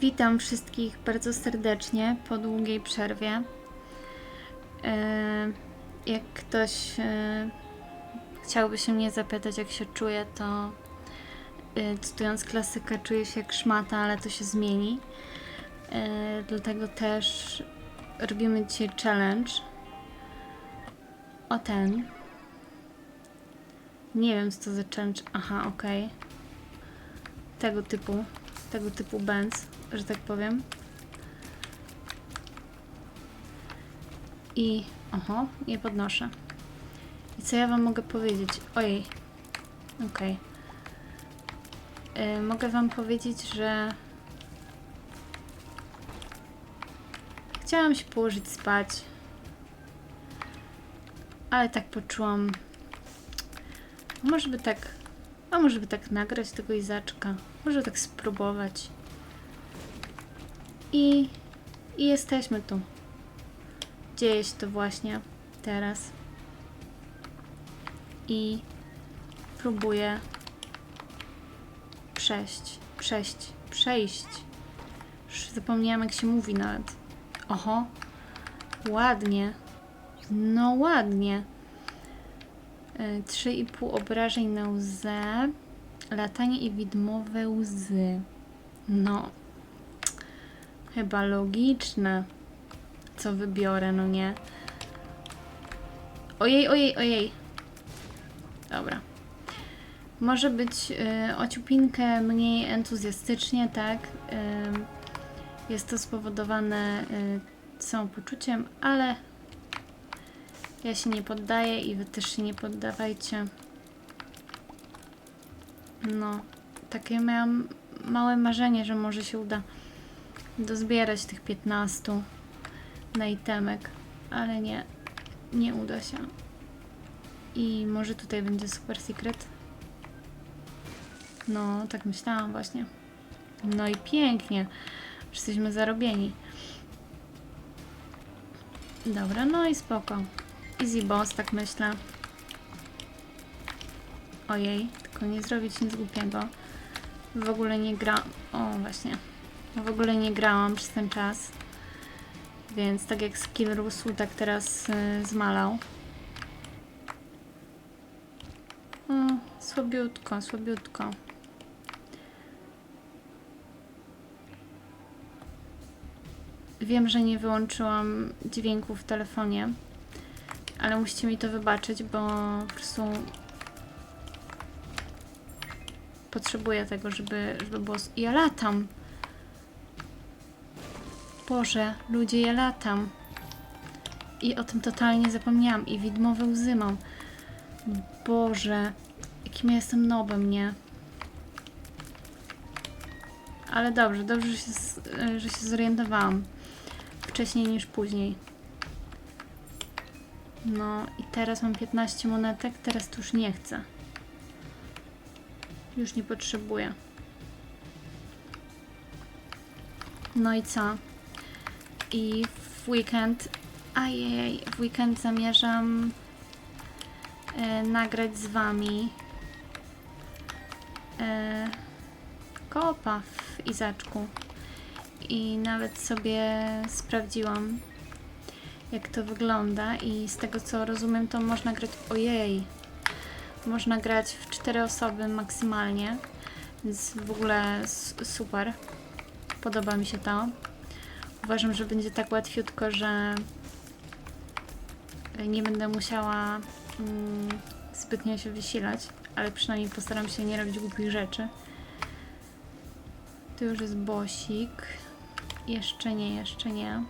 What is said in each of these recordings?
Witam wszystkich bardzo serdecznie po długiej przerwie. E, Jak ktoś e, chciałby się mnie zapytać, jak się czuję, to e, cytując klasykę, czuję się jak szmata, ale to się zmieni. Dlatego też robimy dzisiaj challenge. O ten. Nie wiem, co to za challenge. Aha, okej. Tego typu tego typu bands, że tak powiem. I oho, nie podnoszę. I co ja wam mogę powiedzieć? Ojej. Okej. Y, mogę wam powiedzieć, że chciałam się położyć spać. Ale tak poczułam. Może by tak a może by tak nagrać tego Izaczka? Może tak spróbować. I, I jesteśmy tu. Dzieje się to właśnie teraz. I próbuję przejść, przejść, przejść. Już zapomniałam jak się mówi nawet. Oho, ładnie. No ładnie. Y, 3,5 obrażeń na łzę, latanie i widmowe łzy. No, chyba logiczne, co wybiorę, no nie? Ojej, ojej, ojej. Dobra. Może być y, ociupinkę mniej entuzjastycznie, tak? Y, jest to spowodowane y, samopoczuciem, ale ja się nie poddaję i wy też się nie poddawajcie. No, takie miałam małe marzenie, że może się uda dozbierać tych 15 na itemek, ale nie, nie uda się. I może tutaj będzie super secret. No, tak myślałam właśnie. No i pięknie. Jesteśmy zarobieni. Dobra, no i spoko. Easy boss, tak myślę. Ojej, tylko nie zrobić nic głupiego. W ogóle nie gra... O, właśnie. W ogóle nie grałam przez ten czas. Więc tak jak skill rósł, tak teraz y, zmalał. O, słabiutko, słabiutko. Wiem, że nie wyłączyłam dźwięku w telefonie ale musicie mi to wybaczyć, bo po prostu potrzebuję tego, żeby, żeby było... Ja latam! Boże, ludzie, ja latam. I o tym totalnie zapomniałam. I widmowe łzy mam. Boże, jakim ja jestem nobem, nie? Ale dobrze, dobrze, że się, z- że się zorientowałam. Wcześniej niż później. No i teraz mam 15 monetek, teraz to już nie chcę. Już nie potrzebuję. No i co? I w weekend, ajej, w weekend zamierzam e, nagrać z wami e, kopa w Izaczku. I nawet sobie sprawdziłam, jak to wygląda i z tego co rozumiem to można grać, ojej, można grać w cztery osoby maksymalnie, więc w ogóle super, podoba mi się to. Uważam, że będzie tak łatwiutko, że nie będę musiała mm, zbytnio się wysilać, ale przynajmniej postaram się nie robić głupich rzeczy. Tu już jest bosik. Jeszcze nie, jeszcze nie.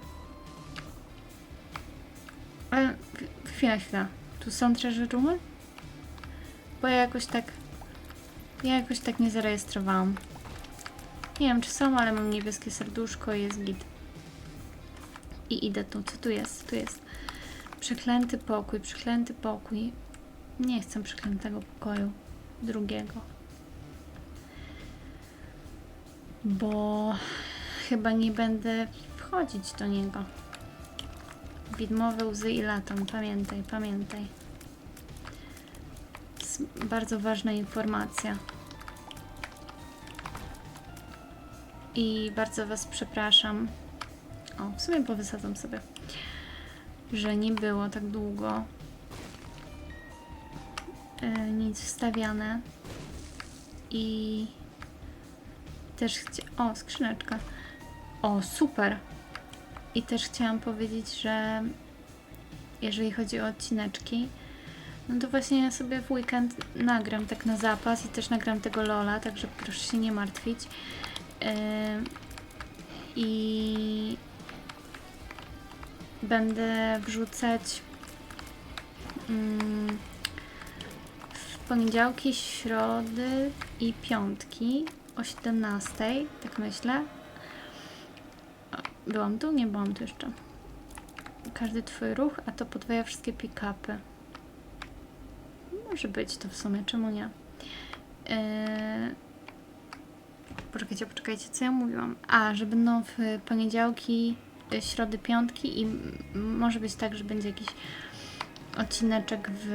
Ale ch- chwila, chwila. Tu są treasure roomy? Bo ja jakoś tak... Ja jakoś tak nie zarejestrowałam. Nie wiem czy są, ale mam niebieskie serduszko i jest git. I idę tu. Co tu jest? Tu jest. Przeklęty pokój, przeklęty pokój. Nie chcę przeklętego pokoju. Drugiego. Bo chyba nie będę wchodzić do niego. Widmowe łzy i latam. Pamiętaj, pamiętaj. Bardzo ważna informacja. I bardzo Was przepraszam. O, w sumie powysadzam sobie, że nie było tak długo e, nic wstawiane. I też chcia... O, skrzyneczka. O, super. I też chciałam powiedzieć, że jeżeli chodzi o odcineczki, no to właśnie ja sobie w weekend nagram tak na zapas i też nagram tego Lola, także proszę się nie martwić. Yy, I będę wrzucać mm, w poniedziałki, środy i piątki o 17, tak myślę. Byłam tu? Nie byłam tu jeszcze. Każdy twój ruch, a to podwaja wszystkie pick-upy. Może być to w sumie, czemu nie? Yy... Poczekajcie, poczekajcie, co ja mówiłam? A, że będą w poniedziałki, środy, piątki i może być tak, że będzie jakiś odcineczek w,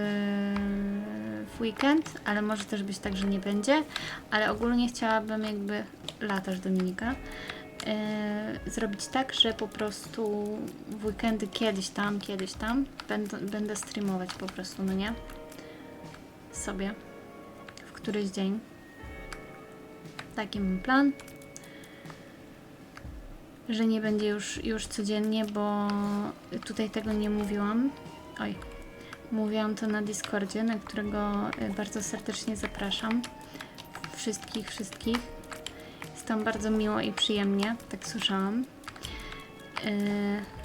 w weekend, ale może też być tak, że nie będzie. Ale ogólnie chciałabym jakby latasz Dominika. Yy, zrobić tak, że po prostu w weekendy kiedyś tam, kiedyś tam będę, będę streamować po prostu, no nie? Sobie w któryś dzień. Taki mam plan. Że nie będzie już, już codziennie, bo tutaj tego nie mówiłam. Oj, mówiłam to na Discordzie, na którego y, bardzo serdecznie zapraszam. Wszystkich, wszystkich. Jest tam bardzo miło i przyjemnie, tak słyszałam. Yy...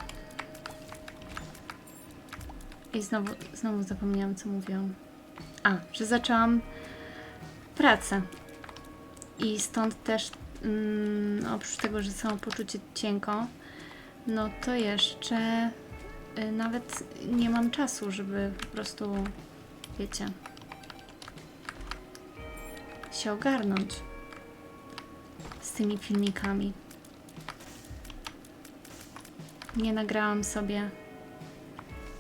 I znowu, znowu zapomniałam, co mówiłam. A, że zaczęłam pracę. I stąd też, mm, oprócz tego, że samopoczucie cienko, no to jeszcze y, nawet nie mam czasu, żeby po prostu, wiecie, się ogarnąć z tymi filmikami. Nie nagrałam sobie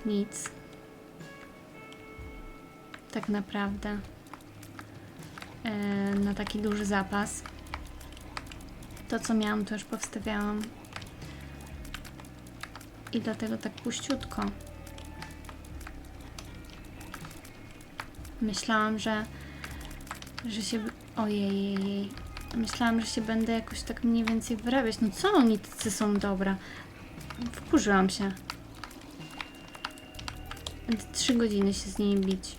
nic. Tak naprawdę. E, na taki duży zapas. To, co miałam, to już powstawiałam. I dlatego tak puściutko. Myślałam, że, że się. Ojej. Myślałam, że się będę jakoś tak mniej więcej wyrabiać. No co oni tacy są dobra? Wkurzyłam się. Będę trzy godziny się z nimi bić.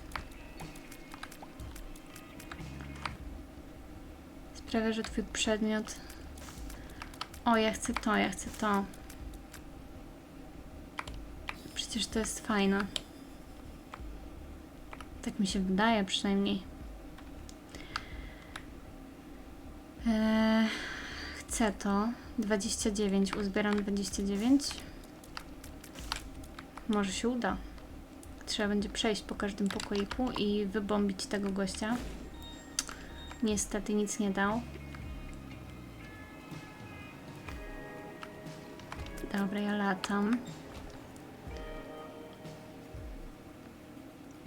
Sprawia, że twój przedmiot. O, ja chcę to, ja chcę to. Przecież to jest fajne. Tak mi się wydaje przynajmniej. Eee, chcę to. 29. Uzbieram 29. Może się uda. Trzeba będzie przejść po każdym pokoiku i wybombić tego gościa. Niestety nic nie dał. Dobra, ja latam.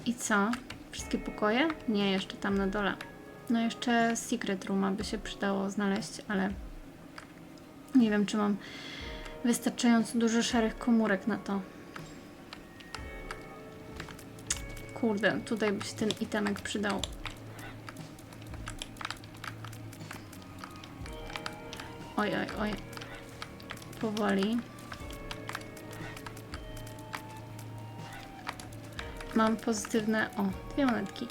I co? Wszystkie pokoje? Nie, jeszcze tam na dole. No jeszcze Secret Rooma by się przydało znaleźć, ale nie wiem, czy mam wystarczająco dużo szarych komórek na to. Kurde, tutaj by się ten itemek przydał. Oj, oj, oj. Powoli. Mam pozytywne... O, dwie monetki.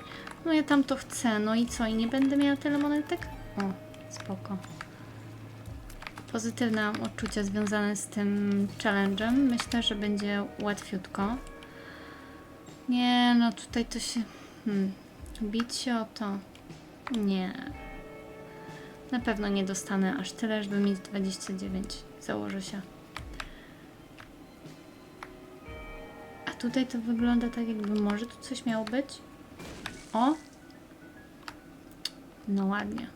No ja tam to chcę. No i co? I nie będę miała tyle monetek? O, spoko. Pozytywne odczucia związane z tym challenge'em. Myślę, że będzie łatwiutko. Nie, no tutaj to się... Hmm. Bić się o to... Nie. Na pewno nie dostanę aż tyle, żeby mieć 29. Założę się. Tutaj to wygląda tak, jakby może tu coś miało być. O! No ładnie.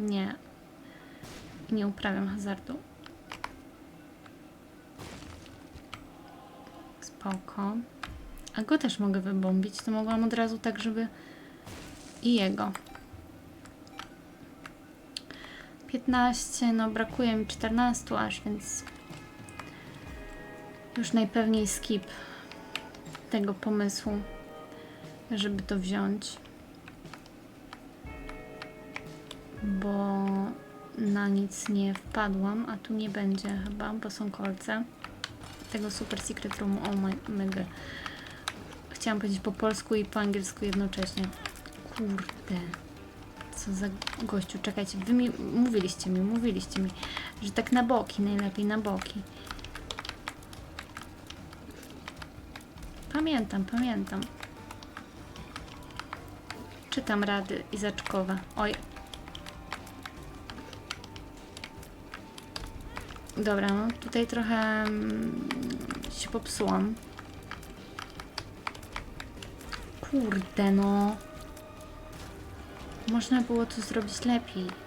Nie. Nie uprawiam hazardu. Spoko. A go też mogę wybombić. To mogłam od razu tak, żeby... I jego. 15, no brakuje mi 14 aż, więc już najpewniej skip tego pomysłu, żeby to wziąć. Bo na nic nie wpadłam, a tu nie będzie chyba, bo są kolce tego Super Secret Roomu. O my, mega. Chciałam powiedzieć po polsku i po angielsku jednocześnie. Kurde. Co za gościu. Czekajcie, wy mi mówiliście mi, mówiliście mi, że tak na boki, najlepiej na boki. Pamiętam, pamiętam. Czytam rady Izaczkowe. Oj. Dobra, no tutaj trochę mm, się popsułam. Kurde, no. Można było to zrobić lepiej.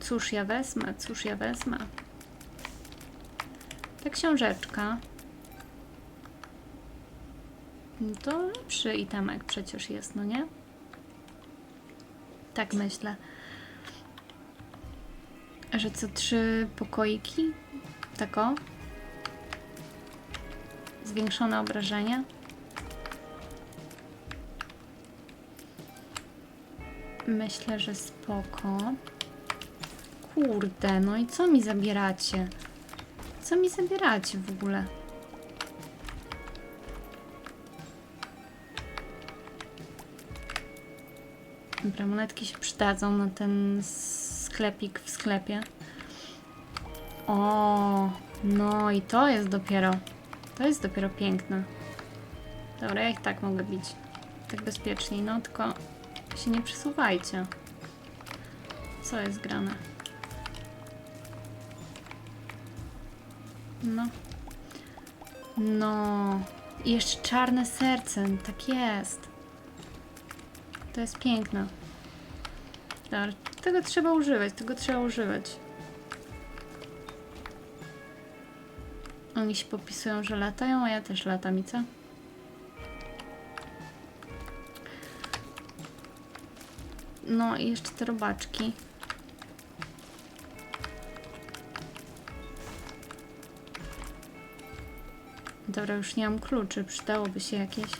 Cóż ja wezmę, cóż ja wezmę. Ta książeczka. To lepszy itemek przecież jest, no nie? Tak myślę. Że co trzy pokoiki? Tako? Zwiększone obrażenia? Myślę, że spoko. Kurde, no i co mi zabieracie? Co mi zabieracie w ogóle? Dobra, monetki się przydadzą na ten sklepik w sklepie. O, no i to jest dopiero. To jest dopiero piękne. Dobra, ja ich tak mogę bić. Tak bezpieczniej, no tylko się nie przesuwajcie. Co jest grane? No. No. I jeszcze czarne serce. Tak jest. To jest piękne. Dobra, tego trzeba używać, tego trzeba używać. Oni się popisują, że latają, a ja też latam i co? No i jeszcze te robaczki. Dobra, już nie mam kluczy. Przydałoby się jakieś.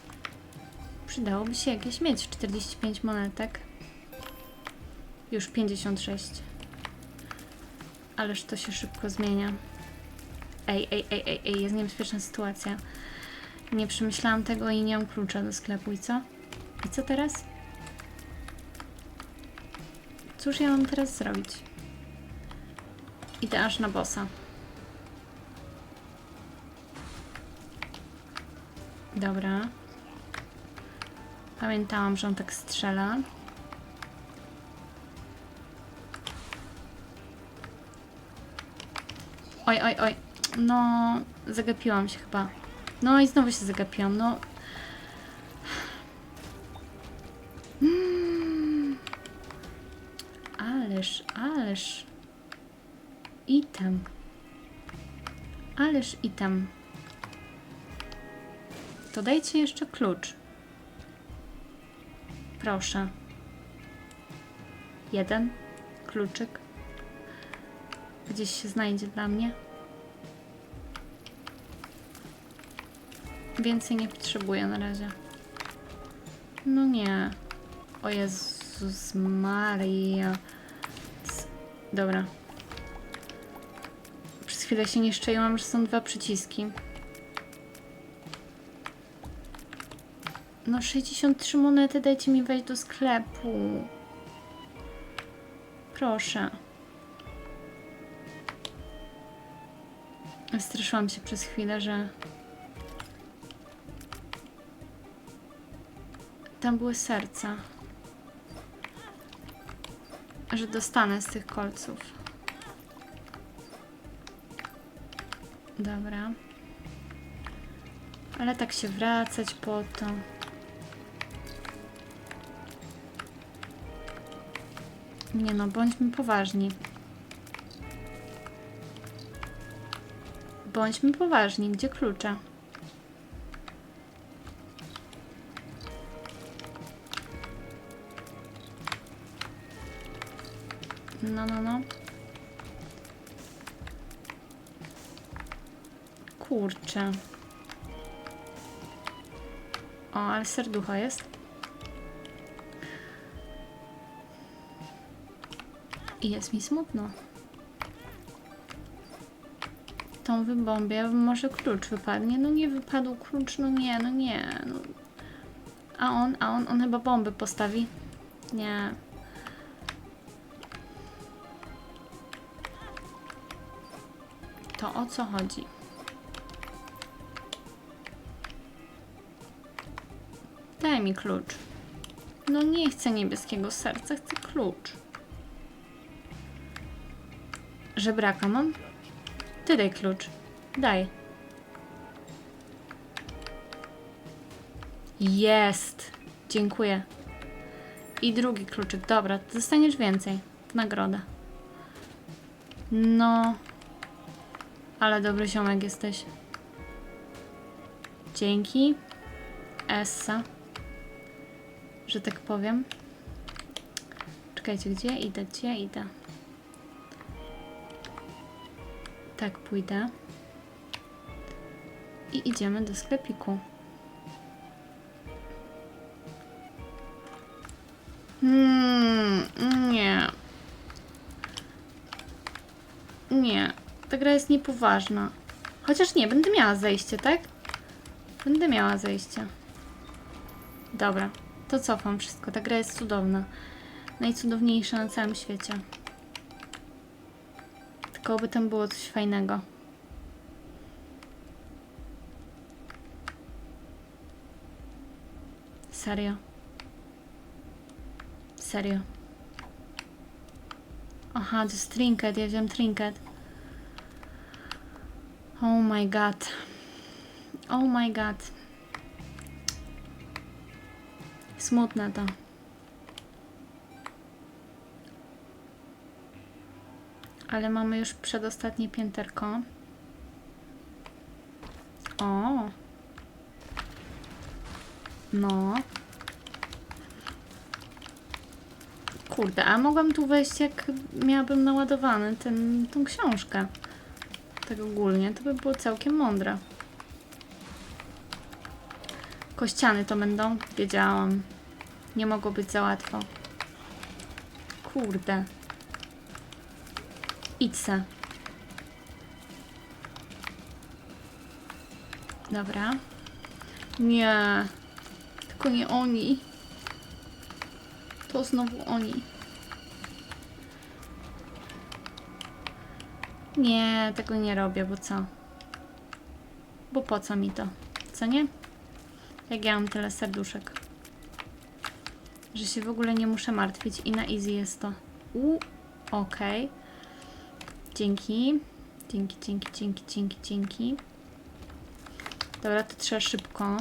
Przydałoby się jakieś mieć. 45 monetek. Już 56. Ależ to się szybko zmienia. Ej, ej, ej, ej, ej, jest niebezpieczna sytuacja. Nie przemyślałam tego i nie mam klucza do sklepu. I co? I co teraz? Cóż ja mam teraz zrobić? Idę aż na bossa. Dobra. Pamiętałam, że on tak strzela. Oj, oj, oj. No, zagapiłam się chyba. No i znowu się zagapiłam. No. Ależ, ależ. Item. Ależ item. To dajcie jeszcze klucz. Proszę. Jeden kluczyk. Gdzieś się znajdzie dla mnie. Więcej nie potrzebuję na razie. No nie. O Jezus Maria. Dobra. Przez chwilę się nie szczęłam, że są dwa przyciski. No 63 monety dajcie mi wejść do sklepu. Proszę. Straszyłam się przez chwilę, że tam były serca. Że dostanę z tych kolców. Dobra. Ale tak się wracać po to. Nie no, bądźmy poważni. Bądźmy poważni. Gdzie klucze? No, no, no. Kurczę. O, ale serducho jest. I jest mi smutno. Tą wybombię, może klucz wypadnie. No nie wypadł klucz, no nie, no nie. No. A on, a on, on chyba bomby postawi. Nie. O co chodzi? Daj mi klucz. No nie chcę niebieskiego serca, chcę klucz. Żebraka mam? Ty daj klucz. Daj. Jest. Dziękuję. I drugi kluczyk. Dobra, dostaniesz więcej. W nagrodę. No. Ale dobry ziomek jesteś. Dzięki. Essa. Że tak powiem. Czekajcie, gdzie idę? Gdzie idę? Tak, pójdę. I idziemy do sklepiku. Hmm, nie. Nie, ta gra jest niepoważna. Chociaż nie, będę miała zejście, tak? Będę miała zejście. Dobra, to cofam wszystko. Ta gra jest cudowna. Najcudowniejsza na całym świecie. Tylko by tam było coś fajnego. Serio. Serio. Aha, to jest trinket, ja wziąłem trinket. Oh my god. Oh my god. Smutne to. Ale mamy już przedostatnie pięterko. O. No. Kurde, a mogłam tu wejść jak miałabym naładowany ten, tą książkę. Tak ogólnie, to by było całkiem mądre. Kościany to będą? Wiedziałam. Nie mogło być za łatwo. Kurde. Idź se. Dobra. Nie. Tylko nie oni. To znowu oni. Nie, tego nie robię, bo co? Bo po co mi to? Co nie? Jak ja mam tyle serduszek. Że się w ogóle nie muszę martwić i na easy jest to. U, okej. Dzięki. Dzięki, dzięki, dzięki, dzięki, dzięki. Dobra, to trzeba szybko.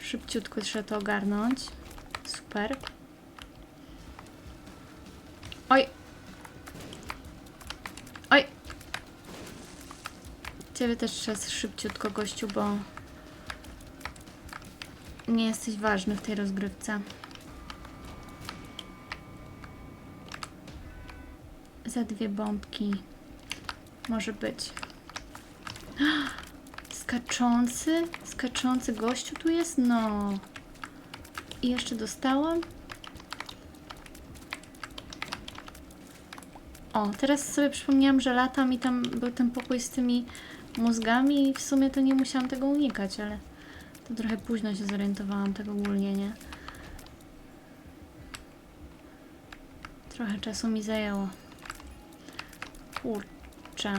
Szybciutko trzeba to ogarnąć. Super. Oj. Ciebie też trzeba szybciutko, gościu, bo nie jesteś ważny w tej rozgrywce. Za dwie bombki. Może być. Skaczący? Skaczący gościu tu jest? No. I jeszcze dostałam? O, teraz sobie przypomniałam, że latam i tam był ten pokój z tymi mózgami i w sumie to nie musiałam tego unikać, ale to trochę późno się zorientowałam tak ogólnie, nie? Trochę czasu mi zajęło. Kurczę.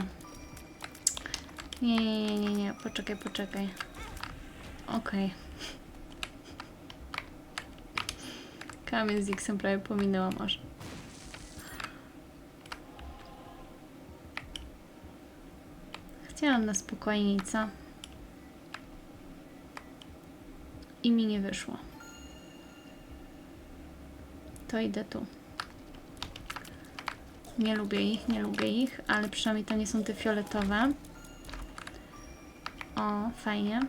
Nie, nie, nie, nie, nie. Poczekaj, poczekaj. Okej. Kamień z X-em prawie pominęłam aż. Chciałam na spokojniej, co? I mi nie wyszło. To idę tu. Nie lubię ich, nie lubię ich, ale przynajmniej to nie są te fioletowe. O, fajnie.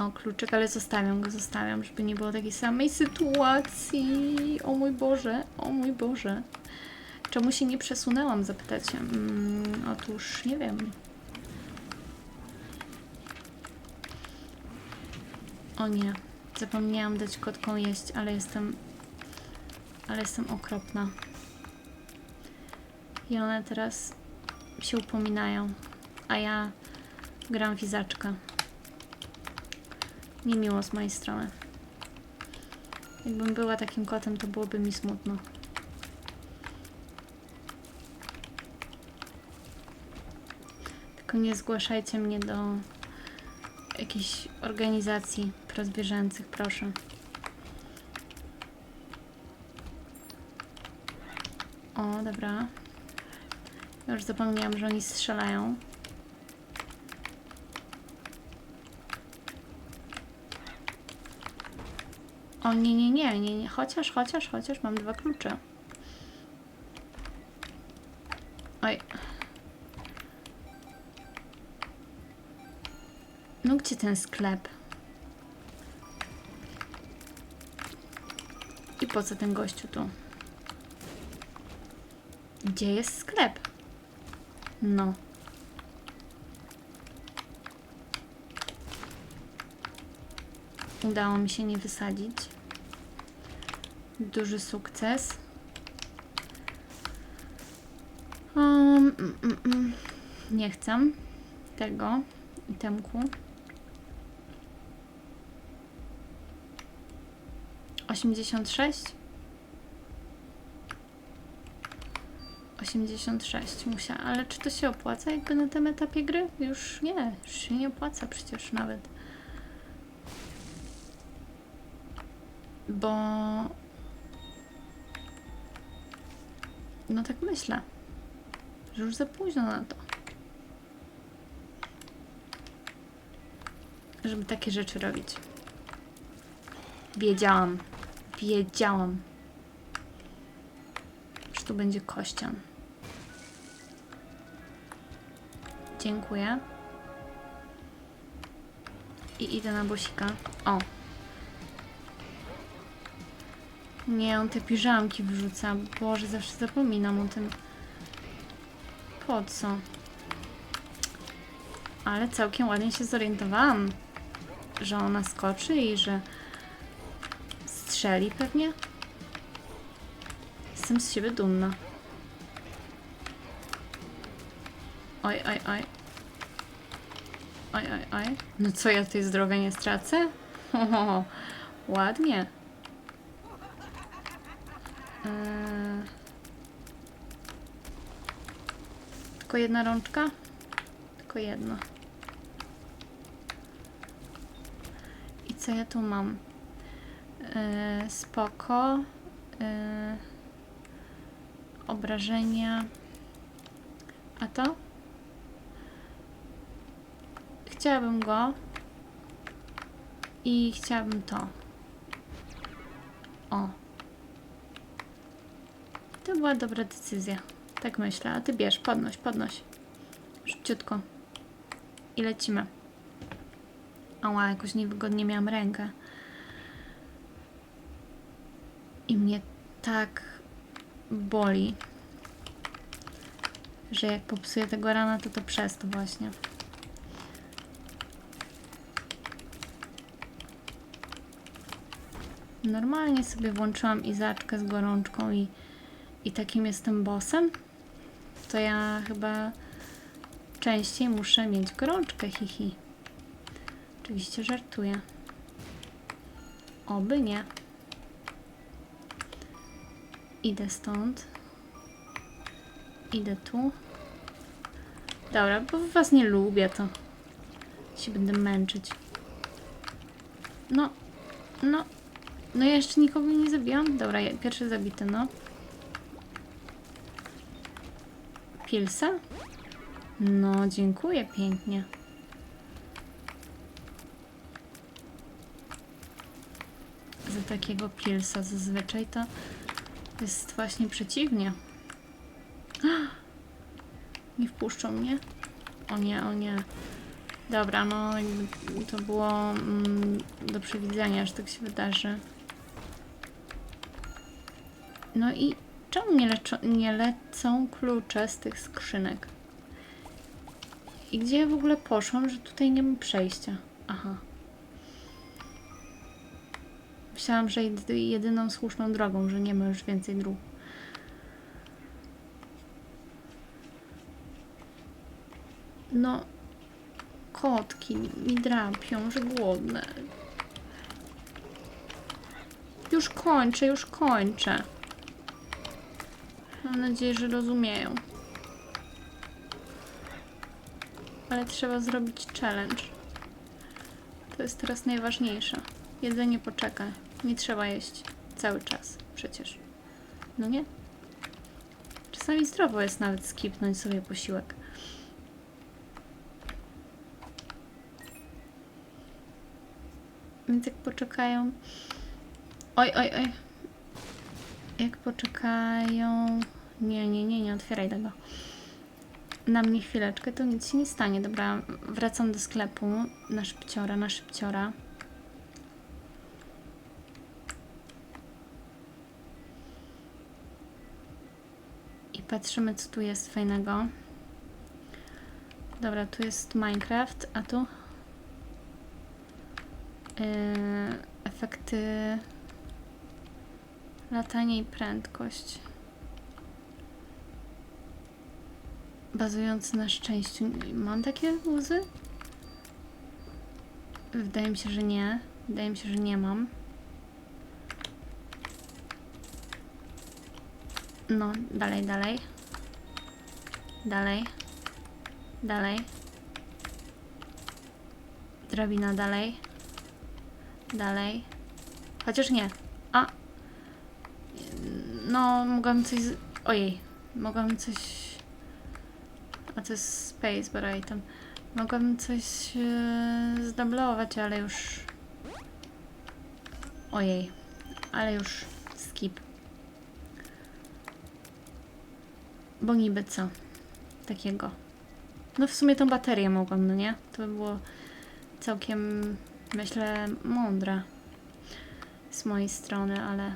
O, kluczyk, ale zostawiam go, zostawiam, żeby nie było takiej samej sytuacji. O mój Boże, o mój Boże. Czemu się nie przesunęłam, zapytacie? Mm, otóż nie wiem. O nie, zapomniałam dać kotkom jeść, ale jestem... Ale jestem okropna. I one teraz się upominają, a ja gram w izaczka. Niemiło z mojej strony. Jakbym była takim kotem, to byłoby mi smutno. Tylko nie zgłaszajcie mnie do jakichś organizacji prozwierzęcych, proszę. O, dobra. Już zapomniałam, że oni strzelają. O nie, nie, nie, nie, nie. Chociaż, chociaż, chociaż mam dwa klucze. Gdzie ten sklep? I po co ten gościu tu? Gdzie jest sklep? No. Udało mi się nie wysadzić. Duży sukces. Um, mm, mm, mm. Nie chcę tego itemku. 86 86 musiała, ale czy to się opłaca jakby na tym etapie gry? Już nie, już się nie opłaca przecież nawet. Bo... No tak myślę, że już za późno na to. Żeby takie rzeczy robić. Wiedziałam. Wiedziałam. Że tu będzie kościan. Dziękuję. I idę na bosika. O. Nie, on te piżamki wrzuca. Boże, zawsze zapominam o tym. Po co? Ale całkiem ładnie się zorientowałam, że ona skoczy i że strzeli pewnie. Jestem z siebie dumna. Oj, oj, oj. Oj, oj, oj. No co, ja tej zdrowia nie stracę? Ho, ładnie. Eee... Tylko jedna rączka? Tylko jedna. I co ja tu mam? Eee, spoko. Eee, obrażenia. A to? Chciałabym go. I chciałabym to. O. To była dobra decyzja. Tak myślę. A ty bierz, podnoś, podnoś. Szybciutko. I lecimy. Ała, jakoś niewygodnie miałam rękę. I mnie tak boli, że jak popsuję tego rana, to to przez to właśnie. Normalnie sobie włączyłam izaczkę z gorączką i, i takim jestem bossem. To ja chyba częściej muszę mieć gorączkę, hihi. Oczywiście żartuję. Oby nie. Idę stąd. Idę tu. Dobra, bo was nie lubię, to się będę męczyć. No, no, no ja jeszcze nikogo nie zabiłam. Dobra, pierwszy zabity, no. Pilsa? No, dziękuję pięknie. Za takiego pilsa zazwyczaj to jest właśnie przeciwnie. Nie wpuszczą mnie? O nie, o nie. Dobra, no to było mm, do przewidzenia, że tak się wydarzy. No i czemu nie, leczo, nie lecą klucze z tych skrzynek? I gdzie ja w ogóle poszłam, że tutaj nie ma przejścia? Aha. Myślałam, że jedy- jedyną słuszną drogą, że nie ma już więcej dróg. No, kotki mi drapią, że głodne. Już kończę, już kończę. Mam nadzieję, że rozumieją. Ale trzeba zrobić challenge. To jest teraz najważniejsze. Jedzenie poczeka. Nie trzeba jeść cały czas przecież. No nie? Czasami zdrowo jest nawet skipnąć sobie posiłek. Więc jak poczekają. Oj, oj, oj. Jak poczekają. Nie, nie, nie, nie otwieraj tego. Na mnie chwileczkę, to nic się nie stanie. Dobra, wracam do sklepu na szybciora, na szybciora. Patrzymy, co tu jest fajnego. Dobra, tu jest Minecraft, a tu Yy, efekty latanie i prędkość. Bazujący na szczęściu. Mam takie łzy? Wydaje mi się, że nie. Wydaje mi się, że nie mam. No, dalej, dalej. Dalej. Dalej. Drabina dalej. Dalej. Chociaż nie. A. No, mogłam coś. Z... Ojej. Mogłam coś. A to jest space bar item. Mogłam coś zdublować, ale już. Ojej. Ale już skip. Bo niby co? Takiego. No w sumie tą baterię mogłam, no nie? To by było całkiem myślę, mądre z mojej strony, ale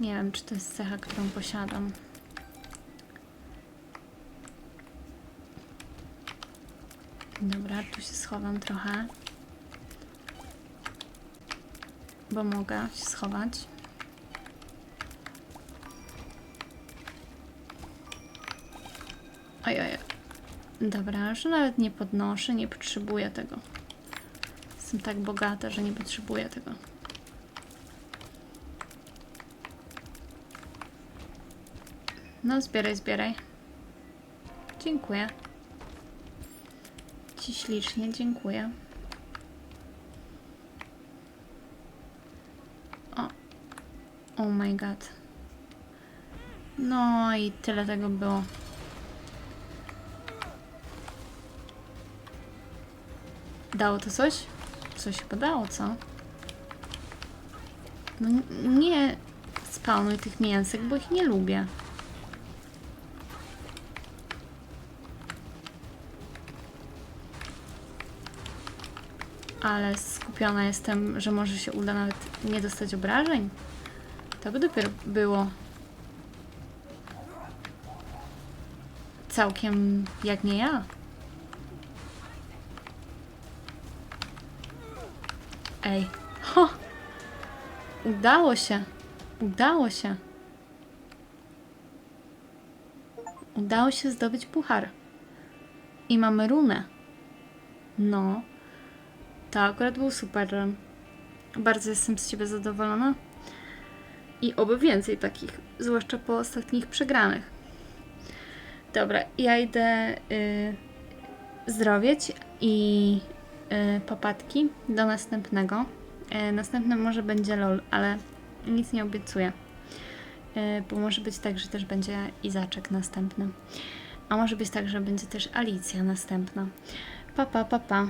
nie wiem, czy to jest cecha, którą posiadam. Dobra, tu się schowam trochę. Bo mogę się schować. Oj, oj, oj. Dobra, że nawet nie podnoszę, nie potrzebuję tego. Jestem tak bogata, że nie potrzebuję tego. No, zbieraj, zbieraj. Dziękuję. Ci ślicznie, dziękuję. O. Oh my god. No i tyle tego było. Dało to coś? Coś chyba dało, co? No nie spawnuj tych mięsek, bo ich nie lubię. Ale skupiona jestem, że może się uda nawet nie dostać obrażeń. To by dopiero było całkiem jak nie ja. Ej. Ho! Udało się. Udało się. Udało się zdobyć puchar. I mamy runę. No. To akurat był super. Bardzo jestem z ciebie zadowolona. I oby więcej takich, zwłaszcza po ostatnich przegranych. Dobra, ja idę y, zdrowieć i popatki do następnego. Y, następnym może będzie LOL, ale nic nie obiecuję. Y, bo może być tak, że też będzie Izaczek następny. A może być tak, że będzie też Alicja następna. Pa, pa, pa, pa.